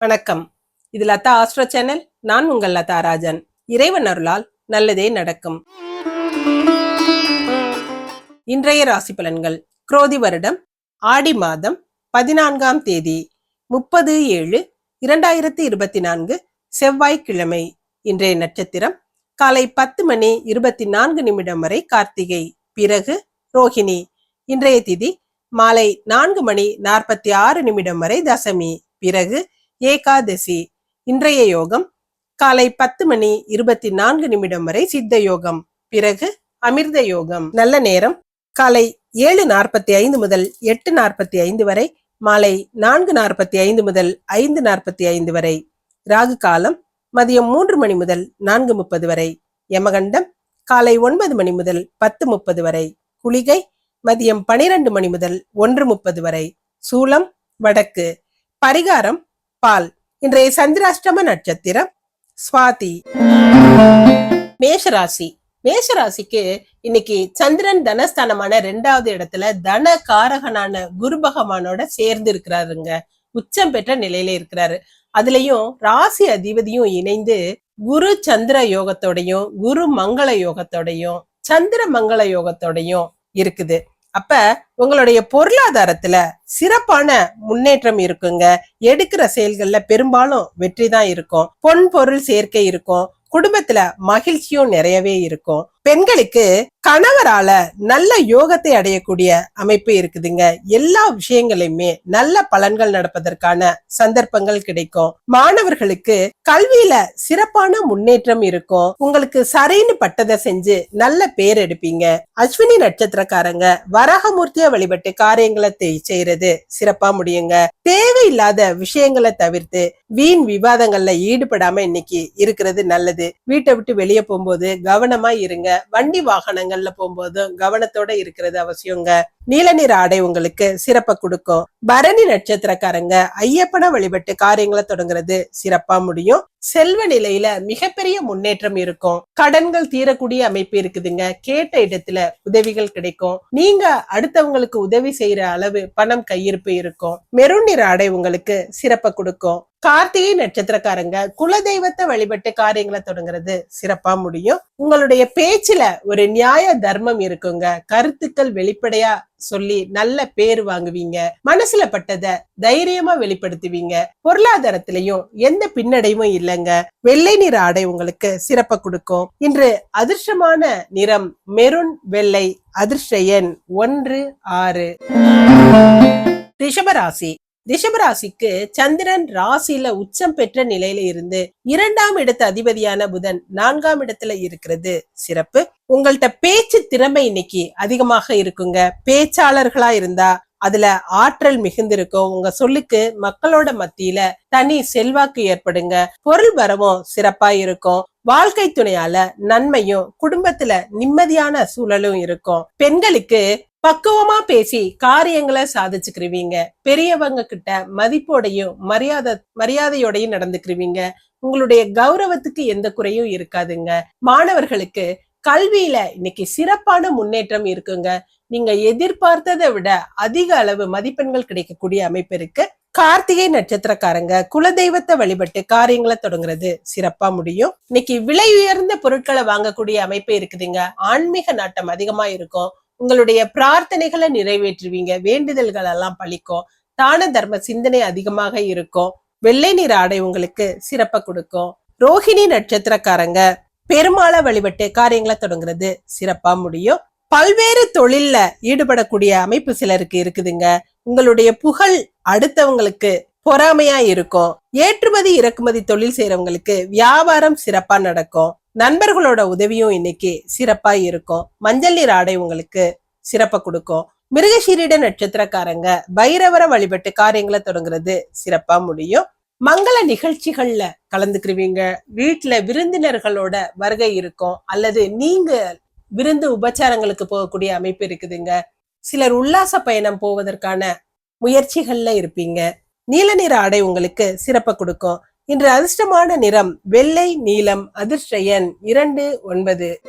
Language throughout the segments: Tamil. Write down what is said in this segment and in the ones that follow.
வணக்கம். இது லதா ஆஸ்ட்ரோ சேனல். நான் உங்கள் லதா ராஜன். இறைவன் அருளால் நல்லதே நடக்கும். இன்றைய ராசி பலன்கள். குரோதி வருடம் ஆடி மாதம் பதினான்காம் தேதி முப்பது ஏழு இரண்டாயிரத்தி இருபத்தி நான்கு செவ்வாய்க்கிழமை. இன்றைய நட்சத்திரம் காலை பத்து மணி இருபத்தி நான்கு நிமிடம் வரை கார்த்திகை. பிறகு ரோஹிணி. இன்றைய திதி மாலை நான்கு மணி நாற்பத்தி ஆறு நிமிடம் வரை தசமி. பிறகு ஏகாதசி இன்றைய யோகம் காலை பத்து மணி இருபத்தி நான்கு நிமிடம் வரை சித்த யோகம். பிறகு அமிர்த யோகம். நல்ல நேரம். காலை ஏழு நாற்பத்தி ஐந்து முதல் எட்டு நாற்பத்தி ஐந்து வரை மாலை நான்கு நாற்பத்தி ஐந்து முதல் ஐந்து நாற்பத்தி ஐந்து வரை ராகு காலம் மதியம் மூன்று மணி முதல் நான்கு முப்பது வரை யமகண்டம் காலை ஒன்பது மணி முதல் பத்து முப்பது வரை குளிகை மதியம் பனிரெண்டு மணி முதல் ஒன்று முப்பது வரை சூலம் வடக்கு. பரிகாரம் பால். இன்றைய சந்திராஷ்டம நட்சத்திரம் சுவாதி. மேஷராசி. மேஷராசிக்கு இன்னைக்கு சந்திரன் தனஸ்தானமான ரெண்டாவது இடத்துல தன காரகனான குரு பகவானோட சேர்ந்து இருக்கிறாருங்க. உச்சம் பெற்ற நிலையில இருக்கிறாரு. அதுலயும் ராசி அதிபதியும் இணைந்து குரு சந்திர யோகத்தோடையும் குரு மங்கள யோகத்தோடையும் சந்திர மங்கள யோகத்தோடையும் இருக்குது. அப்ப உங்களுடைய பொருளாதாரத்துல சிறப்பான முன்னேற்றம் இருக்குங்க. எடுக்கிற செயல்கள்ல பெரும்பாலும் வெற்றி தான் இருக்கும். பொன் பொருள் சேர்க்கை இருக்கும். குடும்பத்துல மகிழ்ச்சியும் நிறையவே இருக்கும். பெண்களுக்கு கணவரால நல்ல யோகத்தை அடையக்கூடிய அமைப்பு இருக்குதுங்க. எல்லா விஷயங்களையுமே நல்ல பலன்கள் நடப்பதற்கான சந்தர்ப்பங்கள் கிடைக்கும். மாணவர்களுக்கு கல்வியில சிறப்பான முன்னேற்றம் இருக்கும். உங்களுக்கு சரின்னு பட்டதை செஞ்சு நல்ல பேர் எடுப்பீங்க. அஸ்வினி நட்சத்திரக்காரங்க வராகமூர்த்திய வழிபட்டு காரியங்களை செய்யறது சிறப்பா முடியுங்க. தேவையில்லாத விஷயங்களை தவிர்த்து வீண் விவாதங்கள்ல ஈடுபடாம இன்னைக்கு இருக்கிறது நல்லது. வீட்டை விட்டு வெளியே போகும்போது கவனமா இருங்க. வண்டி வாகனங்கள்ல போகும்போதும் கவனத்தோட இருக்கிறது அவசியங்க. நீல நிற ஆடை உங்களுக்கு சிறப்ப கொடுக்கும். பரணி நட்சத்திரக்காரங்க ஐயப்பனை வழிபட்டு காரியங்களை தொடங்குறது சிறப்பா முடியும். செல்வ நிலையில மிகப்பெரிய முன்னேற்றம் இருக்கும். கடன்கள் தீரக்கூடிய அமைப்பு இருக்குதுங்க. கேட்ட இடத்துல உதவிகள் கிடைக்கும். நீங்க அடுத்தவங்களுக்கு உதவி செய்யற அளவு பணம் கையிருப்பு இருக்கும். மெருன் நிற ஆடை உங்களுக்கு சிறப்ப கொடுக்கும். கார்த்திகை நட்சத்திரக்காரங்க குலதெய்வத்தை வழிபட்டு காரியங்களை தொடங்குறது சிறப்பா முடியும். உங்களுடைய பேச்சுல ஒரு நியாய தர்மம் இருக்குங்க. கருத்துக்கள் வெளிப்படையா சொல்லி நல்ல பேர் வாங்குவீங்க. மனசுல பட்டத தைரியமா வெளிப்படுத்துவீங்க. பொருளாதாரத்திலையும் எந்த பின்னடைவும் இல்லைங்க. வெள்ளை நிற ஆடை உங்களுக்கு சிறப்ப கொடுக்கும். இன்று அதிர்ஷ்டமான நிறம் மெருண் வெள்ளை அதிர்ஷ்ட எண் ஒன்று ஆறு. ரிஷபராசி ரிஷபராசிக்கு சந்திரன் ராசியில உச்சம் பெற்ற நிலையில இருந்து இரண்டாம் இடத்து அதிபதியான புதன் நான்காம் இடத்துல இருக்கிறது. சிறப்பு. உங்கள்ட்ட பேச்சு திறமை இன்னைக்கு அதிகமாக இருக்குங்க. பேச்சாளர்களா இருந்தா அதுல ஆற்றல் மிகுந்திருக்கும். உங்க சொல்லுக்கு மக்களோட மத்தியில தனி செல்வாக்கு ஏற்படுங்க. பொருள் வரவும் சிறப்பா இருக்கும். வாழ்க்கை துணையால நன்மையும் குடும்பத்துல நிம்மதியான சூழலும் இருக்கும். பெண்களுக்கு பக்குவமா பேசி காரியங்களை சாதிச்சுக்கிருவீங்க. பெரியவங்க கிட்ட மதிப்போடையும் மரியாதை மரியாதையோடையும் நடந்துக்கிருவீங்க. உங்களுடைய கௌரவத்துக்கு எந்த குறையும் இருக்காதுங்க. மாணவர்களுக்கு கல்வியில இன்னைக்கு சிறப்பான முன்னேற்றம் இருக்குங்க. நீங்க எதிர்பார்த்ததை விட அதிக அளவு மதிப்பெண்கள் கிடைக்கக்கூடிய அமைப்பு இருக்கு. கார்த்திகை நட்சத்திரக்காரங்க குலதெய்வத்தை வழிபட்டு காரியங்களை தொடங்குறது சிறப்பா முடியும். இன்னைக்கு விலை உயர்ந்த பொருட்களை வாங்கக்கூடிய அமைப்பு இருக்குதுங்க. ஆன்மீக நாட்டம் அதிகமா இருக்கும். உங்களுடைய பிரார்த்தனைகளை நிறைவேற்றுவீங்க. வேண்டுதல்கள் எல்லாம் பழிக்கும். தான தர்ம சிந்தனை அதிகமாக இருக்கும். வெள்ளை நிற ஆடை உங்களுக்கு சிறப்பை கொடுக்கும். ரோஹிணி நட்சத்திரக்காரங்க பெருமாளை வழிபட்டு காரியங்களை தொடங்குறது சிறப்பா முடியும். பல்வேறு தொழில்ல ஈடுபடக்கூடிய அமைப்பு சிலருக்கு இருக்குதுங்க. உங்களுடைய புகழ் அடுத்தவங்களுக்கு பொறாமையா இருக்கும். ஏற்றுமதி இறக்குமதி தொழில் செய்யறவங்களுக்கு வியாபாரம் சிறப்பா நடக்கும். நண்பர்களோட உதவியும் இன்னைக்கு சிறப்பா இருக்கும். மஞ்சள் நீர் ஆடை உங்களுக்கு சிறப்பை கொடுக்கும். மிருகசீரிட நட்சத்திரக்காரங்க பைரவரை வழிபட்டு காரியங்களை தொடங்குறது சிறப்பா முடியும். மங்கள நிகழ்ச்சிகள்ல கலந்துக்கிருவீங்க. வீட்டுல விருந்தினர்களோட வருகை இருக்கும். அல்லது நீங்க விருந்து உபச்சாரங்களுக்கு போகக்கூடிய அமைப்பு இருக்குதுங்க. சிலர் உல்லாச பயணம் போவதற்கான முயற்சிகள்ல இருப்பீங்க. நீல நிற ஆடை உங்களுக்கு சிறப்பை கொடுக்கும். இன்று அதிர்ஷ்டமான நிறம் வெள்ளை நீலம் அதிர்ஷ்டயன் இரண்டு ஒன்பது.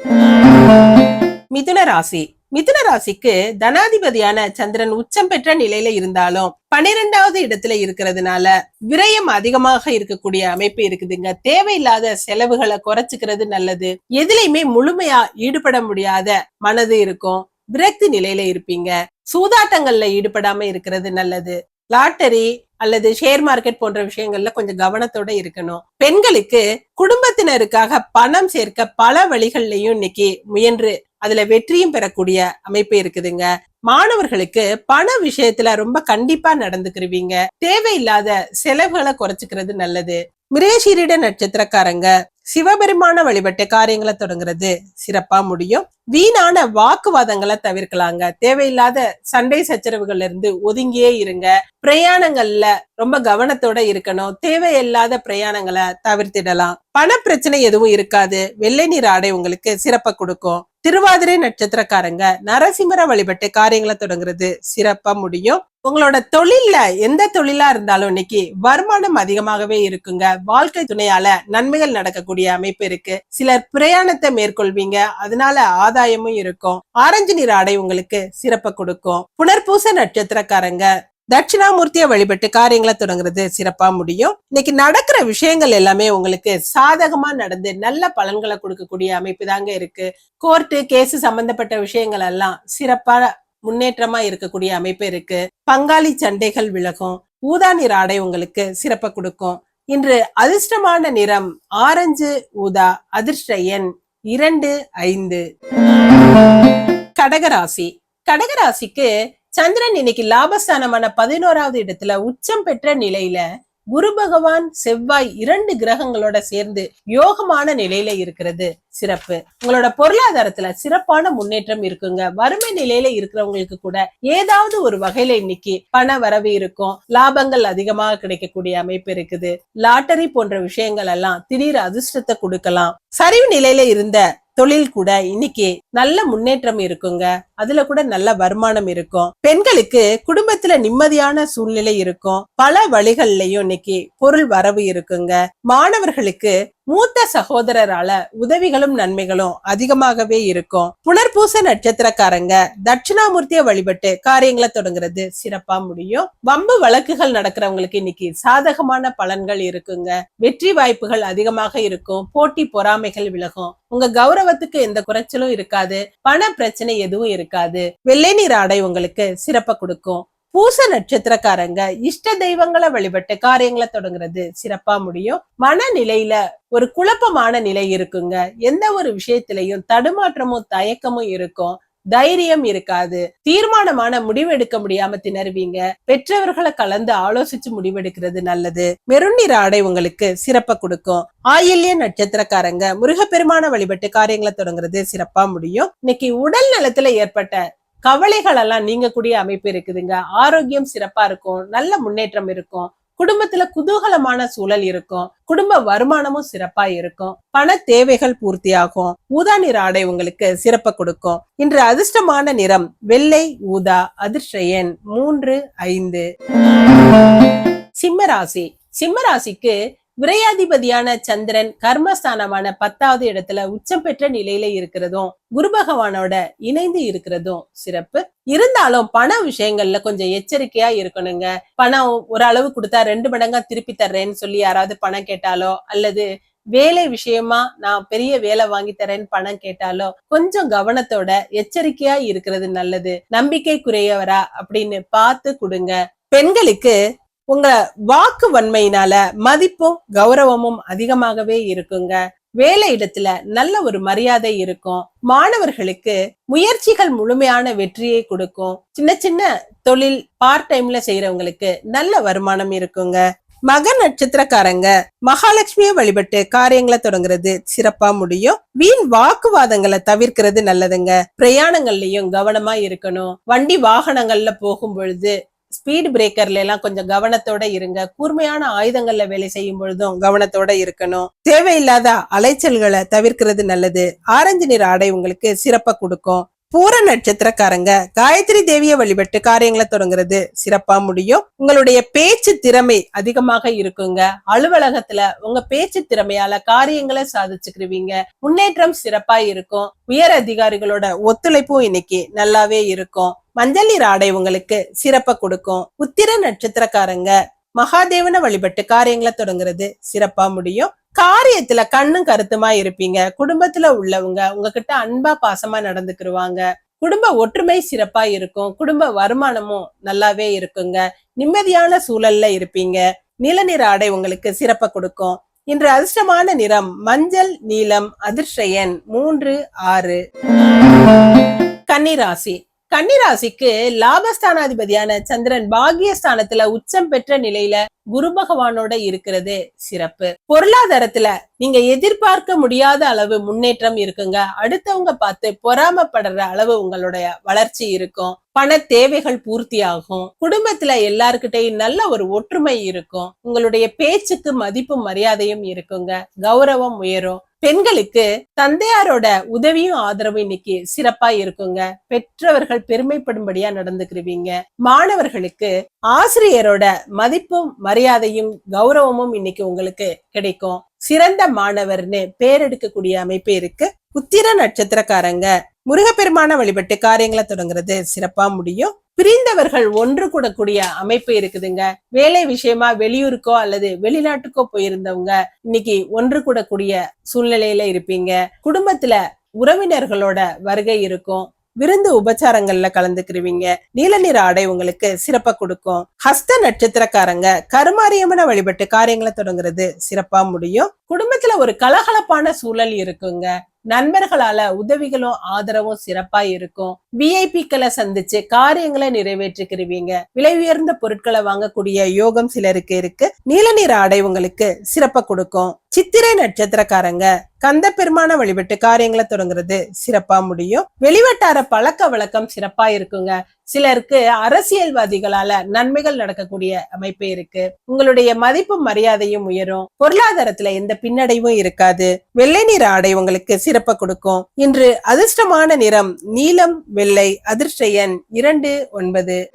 மிதுன ராசி. மிதுன ராசிக்கு தனாதிபதியான சந்திரன் உச்சம் பெற்ற நிலையில இருந்தாலும் பனிரெண்டாவது இடத்துல இருக்கிறதுனால விரயம் அதிகமாக இருக்கக்கூடிய அமைப்பு இருக்குதுங்க. தேவையில்லாத செலவுகளை குறைச்சுக்கிறது நல்லது. எதுலையுமே முழுமையா ஈடுபட முடியாத மனது இருக்கும். விரக்தி நிலையில இருப்பீங்க. சூதாட்டங்கள்ல ஈடுபடாம இருக்கிறது நல்லது. லாட்டரி அல்லது ஷேர் மார்க்கெட் போன்ற விஷயங்கள்ல கொஞ்சம் கவனத்தோட இருக்கணும். பெண்களுக்கு குடும்பத்தினருக்காக பணம் சேர்க்க பல வழிகள்லயும் இன்னைக்கு முயன்று அதுல வெற்றியும் பெறக்கூடிய அமைப்பு இருக்குதுங்க. மாணவர்களுக்கு பண விஷயத்துல ரொம்ப கண்டிப்பா நடந்துக்கிருவீங்க. தேவையில்லாத செலவுகளை குறைச்சுக்கிறது நல்லது. மிரேஷீரிட நட்சத்திரக்காரங்க சிவபெருமான வழிபட்ட காரியங்களை தொடங்குறது சிறப்பா முடியும். வீணான வாக்குவாதங்களை தவிர்க்கலாங்க. தேவையில்லாத சண்டை சச்சரவுகள்ல இருந்து ஒதுங்கியே இருங்க. பிரயாணங்கள்ல ரொம்ப கவனத்தோட இருக்கணும். தேவையில்லாத பிரயாணங்களை தவிர்த்திடலாம். பண பிரச்சனை எதுவும் இருக்காது. வெள்ளை நீர் ஆடை உங்களுக்கு சிறப்பை கொடுக்கும். திருவாதிரை நட்சத்திரக்காரங்க நரசிம்மர வழிபட்டு காரியங்களை தொடங்குறது சிறப்பா முடியும். உங்களோட தொழில்ல எந்த தொழிலா இருந்தாலும் இன்னைக்கு வருமானம் அதிகமாகவே இருக்குங்க. வாழ்க்கை துணையால நன்மைகள் நடக்கக்கூடிய அமைப்பு இருக்கு. சிலர் பிரயாணத்தை மேற்கொள்வீங்க. அதனால ஆதாயமும் இருக்கும். ஆரஞ்சு நிற ஆடை உங்களுக்கு சிறப்பை கொடுக்கும். புனர்பூச நட்சத்திரக்காரங்க தட்சிணாமூர்த்தியை வழிபட்டு காரியங்களை தொடங்குறது சிறப்பா முடியும். இன்னைக்கு நடக்கிற விஷயங்கள் எல்லாமே உங்களுக்கு சாதகமா நடந்து நல்ல பலன்களை கொடுக்கக்கூடிய அமைப்பு தாங்க இருக்கு. கோர்ட்டு கேஸ் சம்பந்தப்பட்ட விஷயங்கள் எல்லாம் சிறப்பா முன்னேற்றமா இருக்கக்கூடிய அமைப்பு இருக்கு. பங்காளி சண்டைகள் விலகும். ஊதா நிற ஆடை உங்களுக்கு சிறப்பை கொடுக்கும். இன்று அதிர்ஷ்டமான நிறம் ஆரஞ்சு ஊதா அதிர்ஷ்ட எண் இரண்டு ஐந்து. கடகராசி. கடகராசிக்கு சந்திரன் இன்னைக்கு லாபஸ்தானமான பதினோராவது இடத்துல உச்சம் பெற்ற நிலையில குரு பகவான் செவ்வாய் இரண்டு கிரகங்களோட சேர்ந்து யோகமான நிலையில இருக்கிறது. சிறப்பு. உங்களோட பொருளாதாரத்துல சிறப்பான முன்னேற்றம் இருக்குங்க. வறுமை நிலையில இருக்கிறவங்களுக்கு கூட ஏதாவது ஒரு வகையில இன்னைக்கு பண வரவு இருக்கும். லாபங்கள் அதிகமாக கிடைக்கக்கூடிய அமைப்பு இருக்குது. லாட்டரி போன்ற விஷயங்கள் எல்லாம் திடீர் அதிர்ஷ்டத்தை கொடுக்கலாம். சரிவு நிலையில இருந்த தொழில் கூட இன்னைக்கு நல்ல முன்னேற்றம் இருக்குங்க. அதுல கூட நல்ல வருமானம் இருக்கும். பெண்களுக்கு குடும்பத்துல நிம்மதியான சூழ்நிலை இருக்கும். பல வழிகள்லயும் இன்னைக்கு பொருள் வரவு இருக்குங்க. மாணவர்களுக்கு மூத்த சகோதரரால உதவிகளும் நன்மைகளும் அதிகமாகவே இருக்கும். புனர்பூச நட்சத்திரக்காரங்க தட்சிணாமூர்த்தியை வழிபட்டு காரியங்களை தொடங்குறது சிறப்பா முடியும். வம்பு வழக்குகள் நடக்கிறவங்களுக்கு இன்னைக்கு சாதகமான பலன்கள் இருக்குங்க. வெற்றி வாய்ப்புகள் அதிகமாக இருக்கும். போட்டி பொறாமைகள் விலகும். உங்க கௌரவத்துக்கு எந்த குறைச்சலும் இருக்காது. பண பிரச்சனை எதுவும் இருக்காது. வெள்ளை நீர் ஆடை உங்களுக்கு சிறப்ப கொடுக்கும். பூச நட்சத்திரக்காரங்க இஷ்ட தெய்வங்களை வழிபட்டு காரியங்களை தொடங்குறது சிறப்பா முடியும். மனநிலையில ஒரு குழப்பமான நிலை இருக்குங்க. எந்த ஒரு விஷயத்திலையும் தடுமாற்றமும் தயக்கமும் இருக்கும். தைரியம் இருக்காது. தீர்மானமான முடிவெடுக்க முடியாம திணறுவீங்க. பெற்றவர்களை கலந்து ஆலோசிச்சு முடிவெடுக்கிறது நல்லது. மெருநீர் ஆடை உங்களுக்கு சிறப்ப கொடுக்கும். ஆயில்ய நட்சத்திரக்காரங்க முருகப்பெருமான வழிபட்டு காரியங்களை தொடங்குறது சிறப்பா முடியும். இன்னைக்கு உடல் நலத்துல ஏற்பட்ட கவலைகள் எல்லாம் நீங்கக்கூடிய அமைப்பு இருக்குதுங்க. ஆரோக்கியம் சிறப்பா இருக்கும். நல்ல முன்னேற்றம் இருக்கும். குடும்பத்துல குதூகலமான சூழல் இருக்கும். குடும்ப வருமானமும் சிறப்பா இருக்கும். பண தேவைகள் பூர்த்தியாகும். ஊதா நிற ஆடை உங்களுக்கு சிறப்ப கொடுக்கும். இன்று அதிர்ஷ்டமான நிறம் வெள்ளை ஊதா அதிர்ஷ்ட எண் மூன்று ஐந்து. சிம்மராசி சிம்மராசிக்கு விரையாதிபதியான சந்திரன் கர்மஸ்தானமான பத்தாவது இடத்துல உச்சம் பெற்ற நிலையில இருக்கிறதும் குரு பகவானோட இணைந்து இருக்கிறதும் சிறப்பு. இருந்தாலும் பண விஷயங்கள்ல கொஞ்சம் எச்சரிக்கையா இருக்கணுங்க. பணம் ஒரு அளவு கொடுத்தா ரெண்டு மடங்கா திருப்பி தர்றேன்னு சொல்லி யாராவது பணம் கேட்டாலோ அல்லது வேலை விஷயமா நான் பெரிய வேலை வாங்கி தரேன்னு பணம் கேட்டாலோ கொஞ்சம் கவனத்தோட எச்சரிக்கையா இருக்கிறது நல்லது. நம்பிக்கை குறையவரா அப்படின்னு பார்த்து கொடுங்க. பெண்களுக்கு உங்க வாக்கு வன்மையினால மதிப்பும் கௌரவமும் அதிகமாகவே இருக்குங்க. வேலை இடத்துல நல்ல ஒரு மரியாதை இருக்கும். மாணவர்களுக்கு முயற்சிகள் முழுமையான வெற்றியை கொடுக்கும். சின்ன சின்ன தொழில் பார்ட் டைம்ல செய்யறவங்களுக்கு நல்ல வருமானம் இருக்குங்க. மக நட்சத்திரக்காரங்க மகாலட்சுமியை வழிபட்டு காரியங்களை தொடங்குறது சிறப்பா முடியும். வீண் வாக்குவாதங்களை தவிர்க்கிறது நல்லதுங்க. பிரயாணங்கள்லயும் கவனமா இருக்கணும். வண்டி வாகனங்கள்ல போகும் பொழுது ஸ்பீட் பிரேக்கர்ல எல்லாம் கொஞ்சம் கவனத்தோட இருங்க. கூர்மையான ஆயுதங்கள்ல வேலை செய்யும் பொழுதும் கவனத்தோட இருக்கணும். தேவையில்லாத அலைச்சல்களை தவிர்க்கிறது நல்லது. ஆரஞ்சு நிற ஆடை உங்களுக்கு சிறப்ப கொடுக்கும். பூர நட்சத்திரக்காரங்க காயத்ரி தேவிய வழிபட்டு காரியங்களை தொடங்குறது சிறப்பா முடியும். உங்களுடைய பேச்சு திறமை அதிகமாக இருக்குங்க. அலுவலகத்துல உங்க பேச்சு திறமையால காரியங்களை சாதிச்சுக்கிருவீங்க. முன்னேற்றம் சிறப்பா இருக்கும். உயர் அதிகாரிகளோட ஒத்துழைப்பும் இன்னைக்கு நல்லாவே இருக்கும். மஞ்சள் நீர் ஆடை உங்களுக்கு சிறப்ப கொடுக்கும். உத்திர நட்சத்திரக்காரங்க மகாதேவனை வழிபட்டு காரியங்களை தொடங்குறது சிறப்பா முடியும். காரியத்துல கண்ணும் கருத்துமா இருப்பீங்க. குடும்பத்துல உள்ளவங்க உங்ககிட்ட அன்பா பாசமா நடந்துக்கிருவாங்க. குடும்ப ஒற்றுமை சிறப்பா இருக்கும். குடும்ப வருமானமும் நல்லாவே இருக்குங்க. நிம்மதியான சூழல்ல இருப்பீங்க. நிலநிற ஆடை உங்களுக்கு சிறப்ப கொடுக்கும். இன்று அதிர்ஷ்டமான நிறம் மஞ்சள் நீலம் அதிர்ஷ்டயன் மூன்று ஆறு. கன்னிராசி. கன்னிராசிக்கு லாபஸ்தானாதிபதியான சந்திரன் பாகியஸ்தானத்துல உச்சம் பெற்ற நிலையில குரு பகவானோட இருக்கிறது. சிறப்பு. பொருளாதாரத்துல நீங்க எதிர்பார்க்க முடியாத அளவு முன்னேற்றம் இருக்குங்க. அடுத்தவங்க பார்த்து பொறாமப்படுற அளவு உங்களுடைய வளர்ச்சி இருக்கும். பண தேவைகள் பூர்த்தி ஆகும் குடும்பத்துல எல்லாருக்கிட்டையும் நல்ல ஒரு ஒற்றுமை இருக்கும். உங்களுடைய பேச்சுக்கு மதிப்பும் மரியாதையும் இருக்குங்க. கௌரவம் உயரும். பெண்களுக்கு தந்தையாரோட உதவியும் ஆதரவும் இன்னைக்கு சிறப்பா இருக்குங்க. பெற்றவர்கள் பெருமைப்படும்படியா நடந்துக்கிருவீங்க. மாணவர்களுக்கு ஆசிரியரோட மதிப்பும் மரியாதையும் கௌரவமும் இன்னைக்கு உங்களுக்கு கிடைக்கும். சிறந்த மாணவர்னு பேரெடுக்கக்கூடிய அமைப்பு இருக்கு. உத்திர நட்சத்திரக்காரங்க முருகப்பெருமான வழிபட்டு காரியங்களை தொடங்குறது சிறப்பா முடியும். பிரிந்தவர்கள் ஒன்று கூடக்கூடிய அமைப்பு இருக்குதுங்க. வேலை விஷயமா வெளியூருக்கோ அல்லது வெளிநாட்டுக்கோ போயிருந்தவங்க இன்னைக்கு ஒன்று கூடக்கூடிய சூழ்நிலையில இருப்பீங்க. குடும்பத்துல உறவினர்களோட வருகை இருக்கும். விருந்து உபச்சாரங்கள்ல கலந்துக்கிருவீங்க. நீல நிற ஆடை உங்களுக்கு சிறப்பா கொடுக்கும். ஹஸ்த நட்சத்திரக்காரங்க கருமாரியம்மனை வழிபட்டு காரியங்களை தொடங்குறது சிறப்பா முடியும். குடும்பத்துல ஒரு கலகலப்பான சூழல் இருக்குங்க. நண்பர்களால உதவிகளும் ஆதரவும் சிறப்பா இருக்கும். விஐபிக்களை சந்திச்சு காரியங்களை நிறைவேற்றிக்கிருவீங்க. விலை உயர்ந்த பொருட்களை வாங்கக்கூடிய யோகம் சிலருக்கு இருக்கு. நீல நிற ஆடை உங்களுக்கு சிறப்ப கொடுக்கும். சித்திரை நட்சத்திரக்காரங்க கந்த பெருமான வழிபட்டு காரியங்களை தொடங்குறது சிறப்பா முடியும். வெளிவட்டார பழக்க வழக்கம் சிறப்பா இருக்குங்க. சிலருக்கு அரசியல்வாதிகளால நன்மைகள் நடக்கக்கூடிய அமைப்பு இருக்கு. உங்களுடைய மதிப்பும் மரியாதையும் உயரும். பொருளாதாரத்துல எந்த பின்னடைவும் இருக்காது. வெள்ளை நிற ஆடை உங்களுக்கு சிறப்ப கொடுக்கும். இன்று அதிர்ஷ்டமான நிறம் நீலம் வெள்ளை அதிர்ஷ்ட எண் இரண்டு ஒன்பது.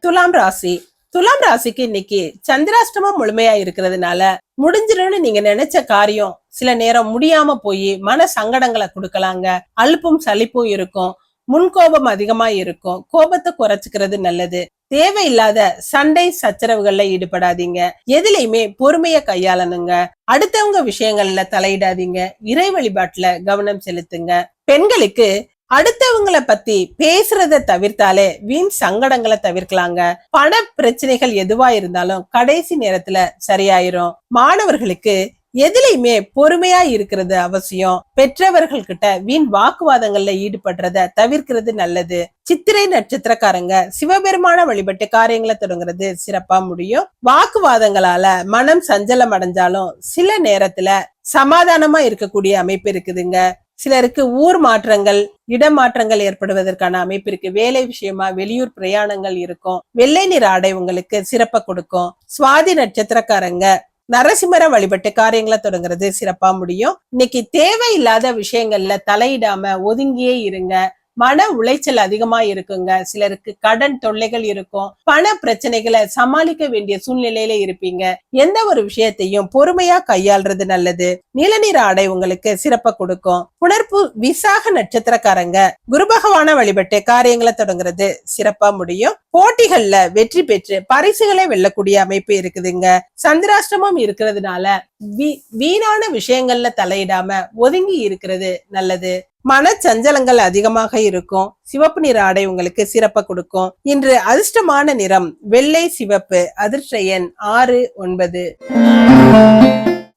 துலாம் ராசி. துலாம் ராசிக்கு இன்னைக்கு சந்திராஷ்டமம் முழுமையா இருக்கிறதுனால முடிஞ்சிடும்னு நீங்க நினைச்ச காரியம் சில நேரம் முடியாம போய் மன சங்கடங்களை கொடுக்கலாங்க. அலுப்பும் சலிப்பும் இருக்கும். முன்கோபம் அதிகமா இருக்கும். கோபத்தை குறைச்சிக்கிறது நல்லது. தேவையில்லாத சண்டை சச்சரவுகள்ல ஈடுபடாதீங்க. எதுலையுமே பொறுமைய கையாளணுங்க. அடுத்தவங்க விஷயங்கள்ல தலையிடாதீங்க. இறை வழிபாட்டுல கவனம் செலுத்துங்க. பெண்களுக்கு அடுத்தவங்கள பத்தி பேசுறத தவிர்த்தாலே வீண் சங்கடங்களை தவிர்க்கலாங்க. பண பிரச்சனைகள் எதுவா இருந்தாலும் கடைசி நேரத்துல சரியாயிரும். மாணவர்களுக்கு எதுலையுமே பொறுமையா இருக்கிறது அவசியம். பெற்றவர்கள் கிட்ட வீண் வாக்குவாதங்கள்ல ஈடுபடுறத தவிர்க்கிறது நல்லது. சித்திரை நட்சத்திரக்காரங்க சிவபெருமான வழிபட்டு காரியங்களை தொடங்குறது சிறப்பா முடியும். வாக்குவாதங்களால மனம் சஞ்சலம் அடைஞ்சாலும் சில நேரத்துல சமாதானமா இருக்கக்கூடிய அமைப்பு இருக்குதுங்க. சிலருக்கு ஊர் மாற்றங்கள் இடமாற்றங்கள் ஏற்படுவதற்கான அமைப்பு இருக்கு வேலை விஷயமா வெளியூர் பிரயாணங்கள் இருக்கும். வெள்ளை நிற ஆடை உங்களுக்கு சிறப்ப கொடுக்கும். சுவாதி நட்சத்திரக்காரங்க நரசிம்மரம் வழிபட்டு காரியங்களை தொடங்குறது சிறப்பா முடியும். இன்னைக்கு தேவையில்லாத விஷயங்கள்ல தலையிடாம ஒதுங்கியே இருங்க. மன உளைச்சல் அதிகமா இருக்குங்க. சிலருக்கு கடன் தொல்லைகள் இருக்கும். பண பிரச்சனைகளை சமாளிக்க வேண்டிய சூழ்நிலையில இருப்பீங்க. எந்த ஒரு விஷயத்தையும் பொறுமையா கையாள்றது நல்லது. நிலநீர் ஆடை உங்களுக்கு சிறப்ப கொடுக்கும். புணர்ப்பு விசாக நட்சத்திரக்காரங்க. குரு பகவான வழிபட்டு காரியங்களை தொடங்குறது சிறப்பா முடியும். போட்டிகள்ல வெற்றி பெற்று பரிசுகளை வெல்லக்கூடிய அமைப்பு இருக்குதுங்க. சந்திராஷ்டமம் இருக்கிறதுனால வீ- வீணான விஷயங்கள்ல தலையிடாம ஒதுங்கி இருக்கிறது நல்லது. மனச்சஞ்சலங்கள் அதிகமாக இருக்கும். சிவப்பு நிற ஆடை உங்களுக்கு சிறப்ப கொடுக்கும். இன்று அதிர்ஷ்டமான நிறம் வெள்ளை சிவப்பு அதிர்ஷ்ட எண் ஆறு ஒன்பது.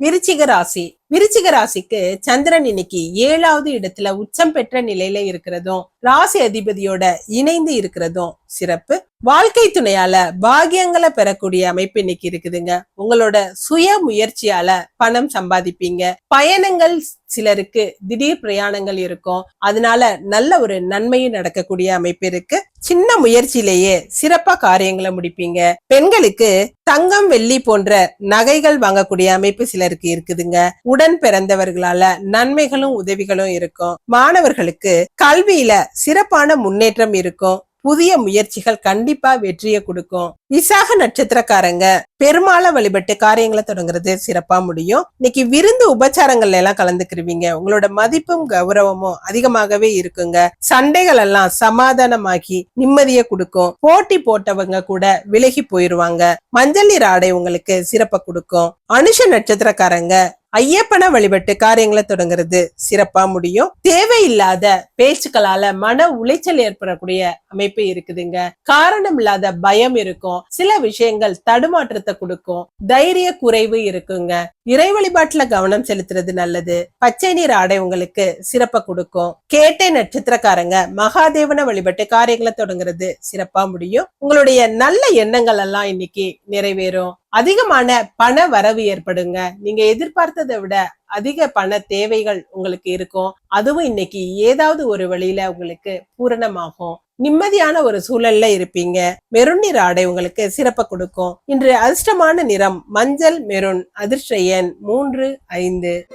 விருச்சிக ராசி. விருச்சிக ராசிக்கு சந்திரன் இன்னைக்கு ஏழாவது இடத்துல உச்சம் பெற்ற நிலையில இருக்கிறதும் ராசி அதிபதியோட இணைந்து இருக்கிறதும் சிறப்பு. வாழ்க்கை துணையால பாகியங்களை பெறக்கூடிய அமைப்பு இன்னைக்கு இருக்குதுங்க. உங்களோட சுய முயற்சியால பணம் சம்பாதிப்பீங்க. பயணங்கள் சிலருக்கு திடீர் பிரயாணங்கள் இருக்கும். அதனால நல்ல ஒரு நன்மையும் நடக்கக்கூடிய அமைப்பு இருக்கு. சின்ன முயற்சியிலேயே சிறப்பா காரியங்களை முடிப்பீங்க. பெண்களுக்கு தங்கம் வெள்ளி போன்ற நகைகள் வாங்கக்கூடிய அமைப்பு சிலருக்கு இருக்குதுங்க. உடன் பிறந்தவர்களால நன்மைகளும் உதவிகளும் இருக்கும். மாணவர்களுக்கு கல்வியில சிறப்பான முன்னேற்றம் இருக்கும். புதிய முயற்சிகள் கண்டிப்பா வெற்றியை கொடுக்கும். விசாக நட்சத்திரக்காரங்க பெருமாளை வழிபட்டு காரியங்களை தொடங்குறது சிறப்பா முடியும். இன்னைக்கு விருந்து உபச்சாரங்கள்ல எல்லாம் கலந்துக்கிருவீங்க. உங்களோட மதிப்பும் கௌரவமும் அதிகமாகவே இருக்குங்க. சண்டைகள் எல்லாம் சமாதானமாகி நிம்மதியை கொடுக்கும். போட்டி போட்டவங்க கூட விலகி போயிருவாங்க. மஞ்சள் நீர் ஆடை உங்களுக்கு சிறப்பை கொடுக்கும். அனுஷ நட்சத்திரக்காரங்க ஐயப்பனை வழிபட்டு காரியங்களை தொடங்குறது சிறப்பா முடியும். தேவையில்லாத பேச்சுக்களால மன உளைச்சல் ஏற்படக்கூடிய அமைப்பு இருக்குதுங்க. காரணம் இல்லாத பயம் இருக்கும். சில விஷயங்கள் தடுமாற்றத்தை கொடுக்கும். தைரிய குறைவு இருக்குங்க. இறை வழிபாட்டுல கவனம் செலுத்துறது நல்லது. பச்சை நீர் ஆடை உங்களுக்கு சிறப்ப கொடுக்கும். கேட்டை நட்சத்திரக்காரங்க மகாதேவனை வழிபட்டு காரியங்களை தொடங்குறது சிறப்பா முடியும். உங்களுடைய நல்ல எண்ணங்கள் எல்லாம் இன்னைக்கு நிறைவேறும். அதிகமான பண வரவு ஏற்படுங்க. நீங்க எதிர்பார்த்ததை விட அதிக பண தேவைகள் உங்களுக்கு இருக்கும். அதுவும் இன்னைக்கு ஏதாவது ஒரு வழியில உங்களுக்கு பூரணமாகும். நிம்மதியான ஒரு சூழல்ல இருப்பீங்க. மெருன் நிற ஆடை உங்களுக்கு சிறப்ப கொடுக்கும். இன்று அதிர்ஷ்டமான நிறம் மஞ்சள் மெருன் அதிர்ஷ்ட எண் மூன்று ஐந்து.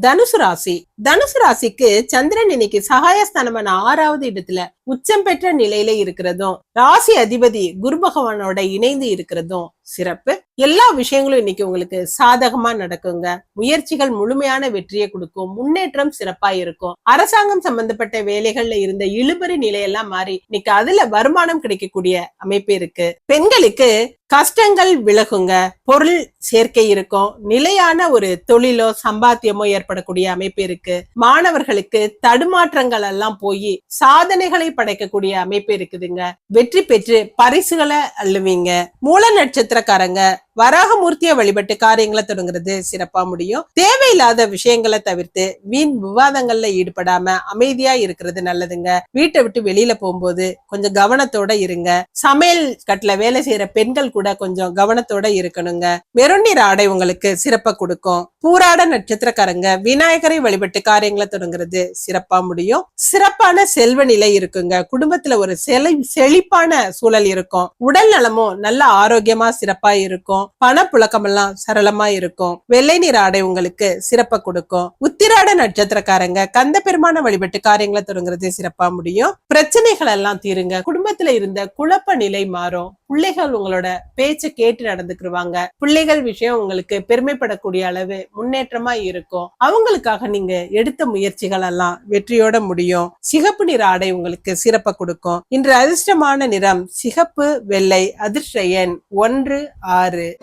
தனுசு ராசி. தனுசு ராசிக்கு சந்திரன் இன்னைக்கு சகாயஸ்தானமான ஆறாவது இடத்துல உச்சம் பெற்ற நிலையில இருக்கிறதும் ராசி அதிபதி குரு பகவானோட இணைந்து இருக்கிறதும் சிறப்பு. எல்லா விஷயங்களும் இன்னைக்கு உங்களுக்கு சாதகமா நடக்குங்க. முயற்சிகள் முழுமையான வெற்றியை கொடுக்கும். முன்னேற்றம் சிறப்பா இருக்கும். அரசாங்கம் சம்பந்தப்பட்ட வேலைகள்ல இருந்த இழுபறி நிலையெல்லாம் மாறி இன்னைக்கு அதுல வருமானம் கிடைக்கக்கூடிய அமைப்பு இருக்கு. பெண்களுக்கு கஷ்டங்கள் விலகுங்க. பொருள் சேர்க்கை இருக்கும். நிலையான ஒரு தொழிலோ சம்பாத்தியமோ ஏற்படக்கூடிய அமைப்பு இருக்கு. மாணவர்களுக்கு தடுமாற்றங்கள் எல்லாம் போய் சாதனைகளை படைக்கக்கூடிய அமைப்பு இருக்குதுங்க. வெற்றி பெற்று பரிசுகளை அள்ளுவீங்க. மூல நட்சத்திர நட்சத்திரக்காரங்க வராகமூர்த்தியை வழிபட்டு காரியங்களை தொடங்குறது சிறப்பா முடியும். தேவையில்லாத விஷயங்களை தவிர்த்து வீண் விவாதங்கள்ல ஈடுபடாம அமைதியா இருக்கிறது நல்லதுங்க. வீட்டை விட்டு வெளியில போகும்போது கொஞ்சம் கவனத்தோட இருங்க. சமையல் கட்டுல வேலை செய்யற பெண்கள் கூட கொஞ்சம் கவனத்தோட இருக்கணுங்க. வெறுநீர் ஆடை உங்களுக்கு சிறப்பை கொடுக்கும். பூராட நட்சத்திரக்காரங்க விநாயகரை வழிபட்டு காரியங்களை தொடங்குறது சிறப்பா முடியும். சிறப்பான செல்வ நிலை இருக்குங்க. குடும்பத்துல ஒரு செலை செழிப்பான சூழல் இருக்கும். உடல் நலமும் நல்ல ஆரோக்கியமா சிறப்பா இருக்கும். பணப்புழக்கம் எல்லாம் சரளமா இருக்கும். வெள்ளை நிற ஆடை உங்களுக்கு சிறப்பை கொடுக்கும். உத்திராட நட்சத்திரக்காரங்க கந்த பெருமான வழிபட்டு காரியங்களை தொடங்குறது சிறப்பா முடியும். பிரச்சனைகள் எல்லாம் தீருங்க. குடும்பத்துல இருந்த குழப்ப நிலை மாறும். பிள்ளைகள் உங்களோட பேச்சை கேட்டு நடந்துக்கிருவாங்க. பிள்ளைகள் விஷயம் உங்களுக்கு பெருமைப்படக்கூடிய அளவு முன்னேற்றமா இருக்கும். அவங்களுக்காக நீங்க எடுத்த முயற்சிகள் எல்லாம் வெற்றியோட முடியும். சிகப்பு நிற ஆடை உங்களுக்கு சிறப்பை கொடுக்கும். இன்று அதிர்ஷ்டமான நிறம் சிகப்பு வெள்ளை அதிர்ஷ்ட எண் ஒன்று ஆறு.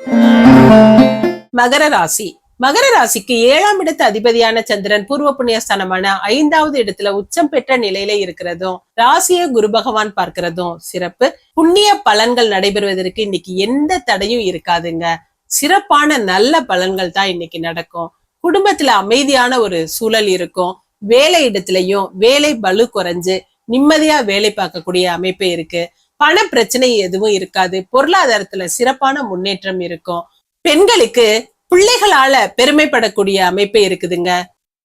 மகர ராசி. மகர ராசிக்கு ஏழாம் இடத்து அதிபதியான சந்திரன் பூர்வ புண்ணியஸ்தானமான ஐந்தாவது இடத்துல உச்சம் பெற்ற நிலையில இருக்கிறதும் ராசிய குரு பகவான் பார்க்கிறதும் சிறப்பு. புண்ணிய பலன்கள் நடைபெறுவதற்கு இன்னைக்கு எந்த தடையும் இருக்காதுங்க. சிறப்பான நல்ல பலன்கள் தான் இன்னைக்கு நடக்கும். குடும்பத்துல அமைதியான ஒரு சூழல் இருக்கும். வேலை இடத்துலயும் வேலை பலு குறைஞ்சு நிம்மதியா வேலை பார்க்கக்கூடிய அமைப்பு இருக்கு. பண பிரச்சனை எதுவும் இருக்காது. பொருளாதாரத்துல சிறப்பான முன்னேற்றம் இருக்கும். பெண்களுக்கு பிள்ளைகளால பெருமைப்படக்கூடிய அமைப்பு இருக்குதுங்க.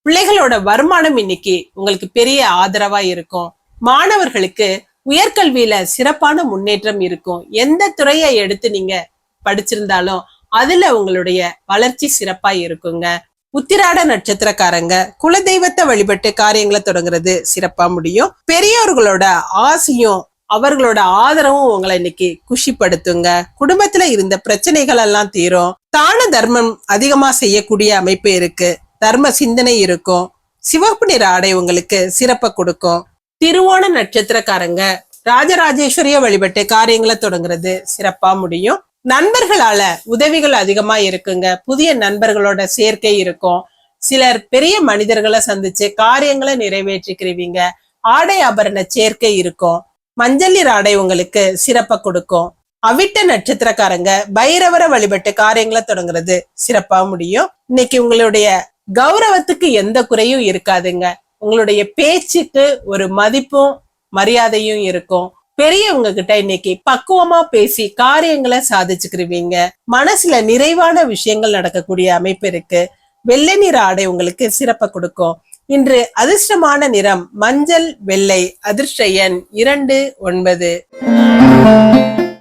பிள்ளைகளோட வருமானம் இன்னைக்கு உங்களுக்கு பெரிய ஆதரவா இருக்கும். மாணவர்களுக்கு உயர்கல்வியில சிறப்பான முன்னேற்றம் இருக்கும். எந்த துறையை எடுத்து நீங்க படிச்சிருந்தாலும் அதுல உங்களுடைய வளர்ச்சி சிறப்பா இருக்குங்க. உத்திராட நட்சத்திரக்காரங்க குலதெய்வத்தை வழிபட்டு காரியங்களை தொடங்குறது சிறப்பா முடியும். பெரியோர்களோட ஆசையும் அவர்களோட ஆதரவும் உங்களை இன்னைக்கு குஷிப்படுத்துங்க. குடும்பத்துல இருந்த பிரச்சனைகள் எல்லாம் தீரும். தான தர்மம் அதிகமா செய்யக்கூடிய அமைப்பு இருக்கு. தர்ம சிந்தனை இருக்கும். சிவப்பு நிற ஆடை உங்களுக்கு சிறப்பை கொடுக்கும். திருவோண நட்சத்திரக்காரங்க ராஜராஜேஸ்வரிய வழிபட்டு காரியங்களை தொடங்குறது சிறப்பா முடியும். நண்பர்களால உதவிகள் அதிகமா இருக்குங்க. புதிய நண்பர்களோட சேர்க்கை இருக்கும். சிலர் பெரிய மனிதர்களை சந்திச்சு காரியங்களை நிறைவேற்றிக்கிறீங்க ஆடை ஆபரண சேர்க்கை இருக்கும். மஞ்சள் நீர் ஆடை உங்களுக்கு சிறப்பை கொடுக்கும். அவிட்ட நட்சத்திரக்காரங்க பைரவரை வழிபட்டு காரியங்களை தொடங்குறது சிறப்பா முடியும். இன்னைக்கு உங்களுடைய கௌரவத்துக்கு எந்த குறையும் இருக்காதுங்க. உங்களுடைய பேச்சுக்கு ஒரு மதிப்பும் மரியாதையும் இருக்கும். பெரியவங்க கிட்ட இன்னைக்கு பக்குவமா பேசி காரியங்களை சாதிச்சுக்கிருவீங்க. மனசுல நிறைவான விஷயங்கள் நடக்கக்கூடிய அமைப்பு இருக்கு. வெள்ளை நிற ஆடை உங்களுக்கு சிறப்ப கொடுக்கும். இன்று அதிர்ஷ்டமான நிறம் மஞ்சள் வெள்ளை அதிர்ஷ்ட எண் இரண்டு ஒன்பது.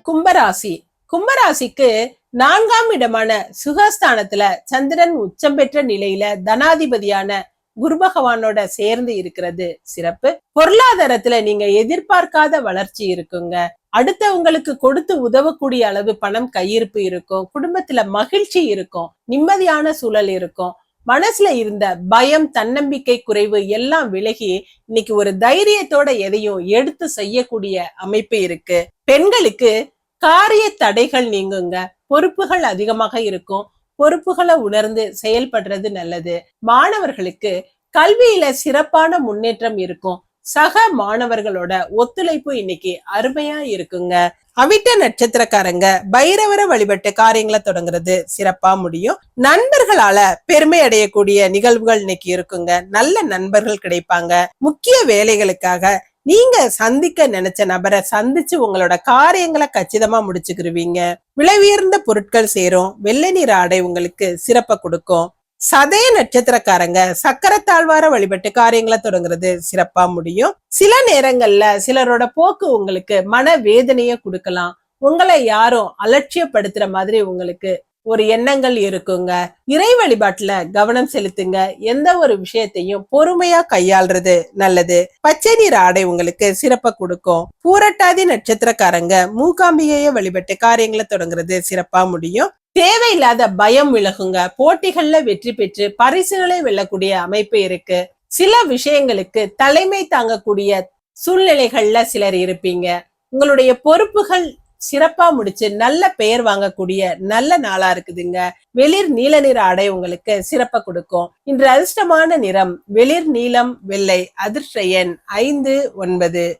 கும்பராசி. கும்பராசிக்கு நான்காம் இடமான சுகஸ்தானத்துல சந்திரன் உச்சம் பெற்ற நிலையில தனாதிபதியான குரு பகவானோட சேர்ந்து இருக்கிறது சிறப்பு. பொருளாதாரத்துல நீங்க எதிர்பார்க்காத வளர்ச்சி இருக்குங்க. அடுத்தவங்களுக்கு கொடுத்து உதவக்கூடிய அளவு பணம் கையிருப்பு இருக்கும். குடும்பத்துல மகிழ்ச்சி இருக்கும். நிம்மதியான சூழல் இருக்கும். மனசுல இருந்த பயம் தன்னம்பிக்கை குறைவு எல்லாம் விலகி இன்னைக்கு ஒரு தைரியத்தோட எதையும் எடுத்து செய்யக்கூடிய அமைப்பு இருக்கு. பெண்களுக்கு காரிய தடைகள் நீங்குங்க. பொறுப்புகள் அதிகமாக இருக்கும். பொறுப்புகளை உணர்ந்து செயல்படுறது நல்லது. மாணவர்களுக்கு கல்வியில சிறப்பான முன்னேற்றம் இருக்கும். சக மாணவர்களோட ஒத்துழைப்பு இன்னைக்கு அருமையா இருக்குங்க. அவிட்ட நட்சத்திரக்காரங்க பைரவரை வழிபட்டு காரியங்களை தொடங்குறது சிறப்பா முடியும். நண்பர்களால பெருமை அடையக்கூடிய நிகழ்வுகள் இன்னைக்கு இருக்குங்க. நல்ல நண்பர்கள் கிடைப்பாங்க. முக்கிய வேலைகளுக்காக நீங்க சந்திக்க நினைச்ச நபரை சந்திச்சு உங்களோட காரியங்களை கச்சிதமா முடிச்சுக்கிருவீங்க. விலை உயர்ந்த பொருட்கள் சேரும். வெள்ளை நிற ஆடை உங்களுக்கு சிறப்பை கொடுக்கும். சதய நட்சத்திரக்காரங்க சக்கரத்தாழ்வார வழிபட்டு காரியங்களை தொடங்குறது சிறப்பா முடியும். சில நேரங்கள்ல சிலரோட போக்கு உங்களுக்கு மன வேதனைய கொடுக்கலாம். உங்களை யாரும் அலட்சியப்படுத்துற மாதிரி உங்களுக்கு ஒரு எண்ணங்கள் இருக்குங்க. இறை வழிபாட்டுல கவனம் செலுத்துங்க. எந்த ஒரு விஷயத்தையும் பொறுமையா கையாள்றது நல்லது. பச்சை நீர் ஆடை உங்களுக்கு சிறப்ப கொடுக்கும். பூரட்டாதி நட்சத்திரக்காரங்க மூகாம்பிகைய வழிபட்டு காரியங்களை தொடங்குறது சிறப்பா முடியும். தேவையில்லாத பயம் விலகுங்க. போட்டிகள்ல வெற்றி பெற்று பரிசுகளை வெல்லக்கூடிய அமைப்பு இருக்கு. சில விஷயங்களுக்கு தலைமை தாங்கக்கூடிய சூழ்நிலைகள்ல சிலர் இருப்பீங்க. உங்களுடைய பொறுப்புகள் சிறப்பா முடிச்சு நல்ல பெயர் வாங்கக்கூடிய நல்ல நாளா இருக்குதுங்க. வெளிர் நீல நிற ஆடை உங்களுக்கு சிறப்ப கொடுக்கும். இன்று அதிர்ஷ்டமான நிறம் வெளிர் நீலம் வெள்ளை அதிர்ஷ்ட எண் ஐந்து ஒன்பது.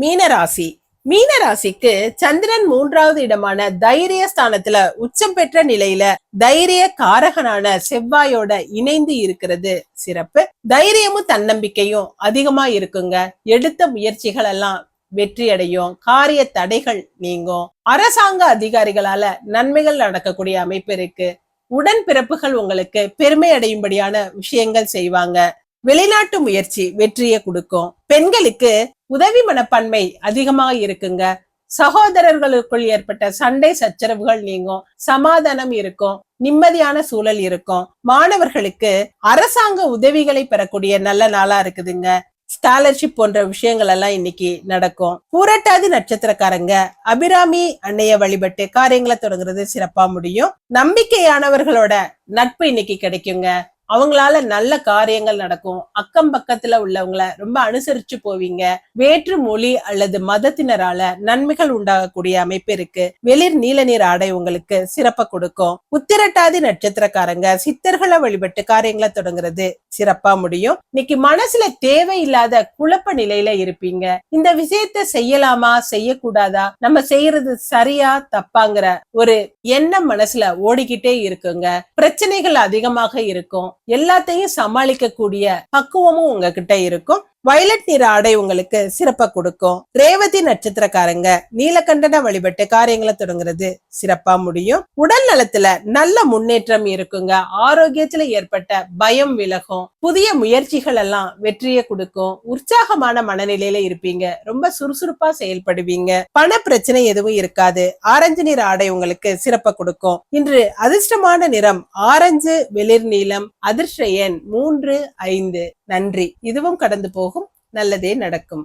மீனராசி. மீனராசிக்கு சந்திரன் மூன்றாவது இடமான தைரிய ஸ்தானத்துல உச்சம் பெற்ற நிலையில தைரிய காரகனான செவ்வாயோட இணைந்து இருக்கிறது. சிறப்பு. தைரியமும் தன்னம்பிக்கையும் அதிகமா இருக்குங்க. எடுத்த முயற்சிகள் எல்லாம் வெற்றி அடையும். காரிய தடைகள் நீங்கும். அரசாங்க அதிகாரிகளால நன்மைகள் நடக்கக்கூடிய அமைப்பு இருக்கு. உடன் பிறப்புகள் உங்களுக்கு பெருமை அடையும்படியான விஷயங்கள் செய்வாங்க. வெளிநாட்டு முயற்சி வெற்றியை கொடுக்கும். பெண்களுக்கு உதவி மனப்பான்மை அதிகமாக இருக்குங்க. சகோதரர்களுக்குள் ஏற்பட்ட சண்டை சச்சரவுகள் நீங்கும். சமாதானம் இருக்கும். நிம்மதியான சூழல் இருக்கும். மாணவர்களுக்கு அரசாங்க உதவிகளை பெறக்கூடிய நல்ல நாளா இருக்குதுங்க. ஸ்காலர்ஷிப் போன்ற விஷயங்கள் எல்லாம் இன்னைக்கு நடக்கும். பூரட்டாதி நட்சத்திரக்காரங்க அபிராமி அன்னைய வழிபட்டு காரியங்களை தொடங்குறது சிறப்பா முடியும். நம்பிக்கையானவர்களோட நட்பு இன்னைக்கு கிடைக்குங்க. அவங்களால நல்ல காரியங்கள் நடக்கும். அக்கம் பக்கத்துல உள்ளவங்கள ரொம்ப அனுசரிச்சு போவீங்க. வேற்று மொழி அல்லது மதத்தினரால நன்மைகள் உண்டாகக்கூடிய அமைப்பு இருக்கு. வெளிர் நீல நீர் ஆடை உங்களுக்கு சிறப்ப கொடுக்கும். உத்திரட்டாதி நட்சத்திரக்காரங்க சித்தர்களை வழிபட்டு காரியங்களை தொடங்குறது சிறப்பா முடியும். இன்னைக்கு மனசுல தேவையில்லாத குழப்ப நிலையில இருப்பீங்க. இந்த விஷயத்த செய்யலாமா செய்யக்கூடாதா? நம்ம செய்யறது சரியா தப்பாங்கிற ஒரு எண்ணம் மனசுல ஓடிக்கிட்டே இருக்குங்க. பிரச்சனைகள் அதிகமாக இருக்கும். எல்லாத்தையும் சமாளிக்க கூடிய பக்குவமும் உங்ககிட்ட இருக்கும். வயலட் நிற ஆடை உங்களுக்கு சிறப்ப கொடுக்கும். ரேவதி நட்சத்திரக்காரங்க நீலகண்டன வழிபட்டு காரியங்களை தொடங்குறது சிறப்பா முடியும். உடல் நலத்துல நல்ல முன்னேற்றம் இருக்குங்க. ஆரோக்கியத்துல ஏற்பட்ட பயம் விலகும். புதிய முயற்சிகள் எல்லாம் வெற்றியை கொடுக்கும். உற்சாகமான மனநிலையில இருப்பீங்க. ரொம்ப சுறுசுறுப்பா செயல்படுவீங்க. பண பிரச்சனை எதுவும் இருக்காது. ஆரஞ்சு நிற ஆடை உங்களுக்கு சிறப்ப கொடுக்கும். இன்று அதிர்ஷ்டமான நிறம் ஆரஞ்சு வெளிர் நீளம் அதிர்ஷ்ட எண் மூன்று ஐந்து. நன்றி. இதுவும் கடந்து போகும். நல்லதே நடக்கும்.